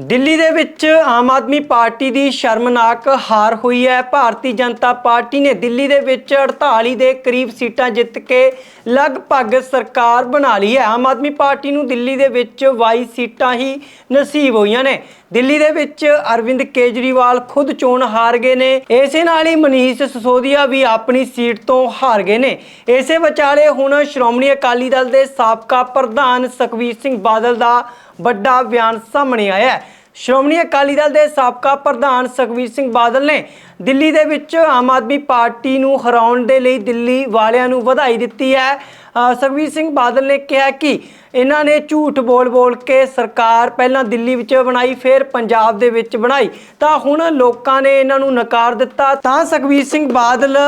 ਦਿੱਲੀ ਦੇ ਵਿੱਚ ਆਮ ਆਦਮੀ ਪਾਰਟੀ ਦੀ ਸ਼ਰਮਨਾਕ ਹਾਰ ਹੋਈ ਹੈ। ਭਾਰਤੀ ਜਨਤਾ ਪਾਰਟੀ ਨੇ ਦਿੱਲੀ ਦੇ ਵਿੱਚ 48 ਦੇ ਕਰੀਬ ਸੀਟਾਂ ਜਿੱਤ ਕੇ ਲਗਭਗ ਸਰਕਾਰ ਬਣਾ ਲਈ ਹੈ। ਆਮ ਆਦਮੀ ਪਾਰਟੀ ਨੂੰ ਦਿੱਲੀ ਦੇ ਵਿੱਚ 22 ਸੀਟਾਂ ਹੀ ਨਸੀਬ ਹੋਈਆਂ ਨੇ। ਦਿੱਲੀ ਦੇ ਵਿੱਚ ਅਰਵਿੰਦ ਕੇਜਰੀਵਾਲ ਖੁਦ ਚੋਣ ਹਾਰ ਗਏ ਨੇ। ਇਸੇ ਨਾਲ ਹੀ ਮਨੀਸ਼ ਸਿਸੋਦੀਆ ਵੀ ਆਪਣੀ ਸੀਟ ਤੋਂ ਹਾਰ ਗਏ ਨੇ। ਇਸੇ ਵਿਚਾਲੇ ਹੁਣ ਸ਼੍ਰੋਮਣੀ ਅਕਾਲੀ ਦਲ ਦੇ ਸਾਬਕਾ ਪ੍ਰਧਾਨ ਸੁਖਬੀਰ ਸਿੰਘ ਬਾਦਲ ਦਾ ਵੱਡਾ ਬਿਆਨ ਸਾਹਮਣੇ ਆਇਆ ਹੈ। ਸ਼੍ਰੋਮਣੀ ਅਕਾਲੀ ਦਲ ਦੇ ਸਾਬਕਾ ਪ੍ਰਧਾਨ ਸੁਖਬੀਰ ਸਿੰਘ ਬਾਦਲ ਨੇ ਦਿੱਲੀ ਦੇ ਵਿੱਚ ਆਮ ਆਦਮੀ ਪਾਰਟੀ ਨੂੰ ਹਰਾਉਣ ਦੇ ਲਈ ਦਿੱਲੀ ਵਾਲਿਆਂ ਨੂੰ ਵਧਾਈ ਦਿੱਤੀ ਹੈ। ਅ, ਸੁਖਬੀਰ ਸਿੰਘ ਬਾਦਲ ਨੇ ਕਿਹਾ ਕਿ ਇਹਨਾਂ ਨੇ ਝੂਠ ਬੋਲ-ਬੋਲ ਕੇ ਸਰਕਾਰ ਪਹਿਲਾਂ ਦਿੱਲੀ ਵਿੱਚ ਬਣਾਈ ਫਿਰ ਪੰਜਾਬ ਦੇ ਵਿੱਚ ਬਣਾਈ। ਤਾਂ ਹੁਣ ਲੋਕਾਂ ਨੇ ਇਹਨਾਂ ਨੂੰ ਨਕਾਰ ਦਿੱਤਾ। ਤਾਂ ਸੁਖਬੀਰ ਸਿੰਘ ਬਾਦਲ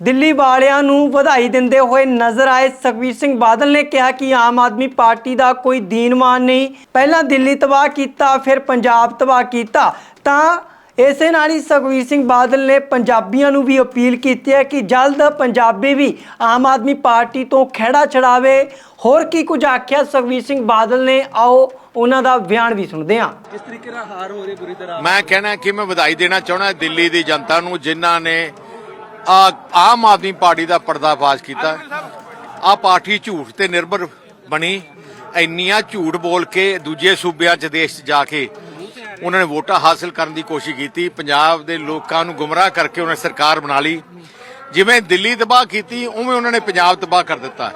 ਦਿੱਲੀ ਵਾਲਿਆਂ ਨੂੰ ਵਧਾਈ ਦਿੰਦੇ ਹੋਏ ਨਜ਼ਰ ਆਏ ਸੁਖਬੀਰ ਸਿੰਘ ਬਾਦਲ ਨੇ ਕਿਹਾ ਕਿ ਆਮ ਆਦਮੀ ਪਾਰਟੀ ਦਾ ਕੋਈ ਦੀਨਮਾਨ ਨਹੀਂ। ਪਹਿਲਾਂ ਦਿੱਲੀ ਤਬਾਹ ਕੀਤਾ ਫਿਰ ਪੰਜਾਬ ਤਬਾਹ ਕੀਤਾ। ਤਾਂ ਇਸੇ ਨਾਲ ਹੀ ਸੁਖਬੀਰ ਸਿੰਘ ਬਾਦਲ ਨੇ ਪੰਜਾਬੀਆਂ ਨੂੰ ਵੀ ਅਪੀਲ ਕੀਤੀ ਹੈ ਕਿ ਜਲਦ ਪੰਜਾਬੀ ਵੀ ਆਮ ਆਦਮੀ ਪਾਰਟੀ ਤੋਂ ਖਹਿੜਾ ਛਡਾਵੇ। ਹੋਰ ਕੀ ਕੁਝ ਆਖਿਆ ਸੁਖਬੀਰ ਸਿੰਘ ਬਾਦਲ ਨੇ? ਆਓ ਉਹਨਾਂ ਦਾ ਬਿਆਨ ਵੀ ਸੁਣਦੇ ਹਾਂ। ਕਿਸ ਤਰੀਕੇ ਨਾਲ ਹਾਰ ਹੋ ਰਹੀ ਬੁਰੀ ਤਰ੍ਹਾਂ? ਮੈਂ ਕਹਿਣਾ ਕਿ ਮੈਂ ਵਧਾਈ ਦੇਣਾ ਚਾਹੁੰਦਾ ਦਿੱਲੀ ਦੀ ਜਨਤਾ ਨੂੰ ਜਿਨ੍ਹਾਂ ਨੇ ਆਮ ਆਦਮੀ ਪਾਰਟੀ ਦਾ ਪਰਦਾਫਾਸ਼ ਕੀਤਾ। ਆ ਪਾਰਟੀ ਝੂਠ ਤੇ ਨਿਰਭਰ ਬਣੀ। ਇੰਨੀਆਂ ਝੂਠ ਬੋਲ ਕੇ ਦੂਜੇ ਸੂਬਿਆਂ 'ਚ ਦੇਸ਼ 'ਚ ਜਾ ਕੇ ਉਹਨਾਂ ਨੇ ਵੋਟਾਂ ਹਾਸਲ ਕਰਨ ਦੀ ਕੋਸ਼ਿਸ਼ ਕੀਤੀ। ਪੰਜਾਬ ਦੇ ਲੋਕਾਂ ਨੂੰ ਗੁੰਮਰਾਹ ਕਰਕੇ ਉਹਨਾਂ ਨੇ ਸਰਕਾਰ ਬਣਾ ਲਈ। ਜਿਵੇਂ ਦਿੱਲੀ ਤਬਾਹ ਕੀਤੀ, ਉਵੇਂ ਉਹਨਾਂ ਨੇ ਪੰਜਾਬ ਤਬਾਹ ਕਰ ਦਿੱਤਾ।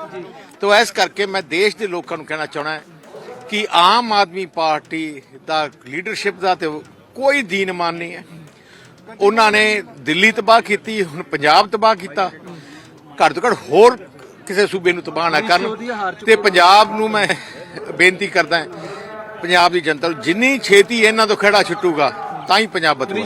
ਤੋ ਇਸ ਕਰਕੇ ਮੈਂ ਦੇਸ਼ ਦੇ ਲੋਕਾਂ ਨੂੰ ਕਹਿਣਾ ਚਾਹੁੰਦਾ ਕਿ ਆਮ ਆਦਮੀ ਪਾਰਟੀ ਦਾ ਲੀਡਰਸ਼ਿਪ ਦਾ ਤੇ ਕੋਈ ਦੀਨਮਾਨ ਨਹੀਂ ਹੈ। ਉਹਨਾਂ ਨੇ ਦਿੱਲੀ ਤਬਾਹ ਕੀਤੀ ਹੁਣ ਪੰਜਾਬ ਤਬਾਹ ਕੀਤਾ। ਘੱਟ ਤੋਂ ਘੱਟ ਹੋਰ ਕਿਸੇ ਸੂਬੇ ਨੂੰ ਤਬਾਹ ਨਾ ਕਰਨ। ਤੇ ਪੰਜਾਬ ਨੂੰ ਮੈਂ ਬੇਨਤੀ ਕਰਦਾ ਪੰਜਾਬ ਦੀ ਜਨਤਾ ਨੂੰ ਜਿੰਨੀ ਛੇਤੀ ਇਹਨਾਂ ਤੋਂ ਖੜਾ ਛੁੱਟੂਗਾ ਤਾਂ ਹੀ ਪੰਜਾਬ ਬਚੂਗਾ।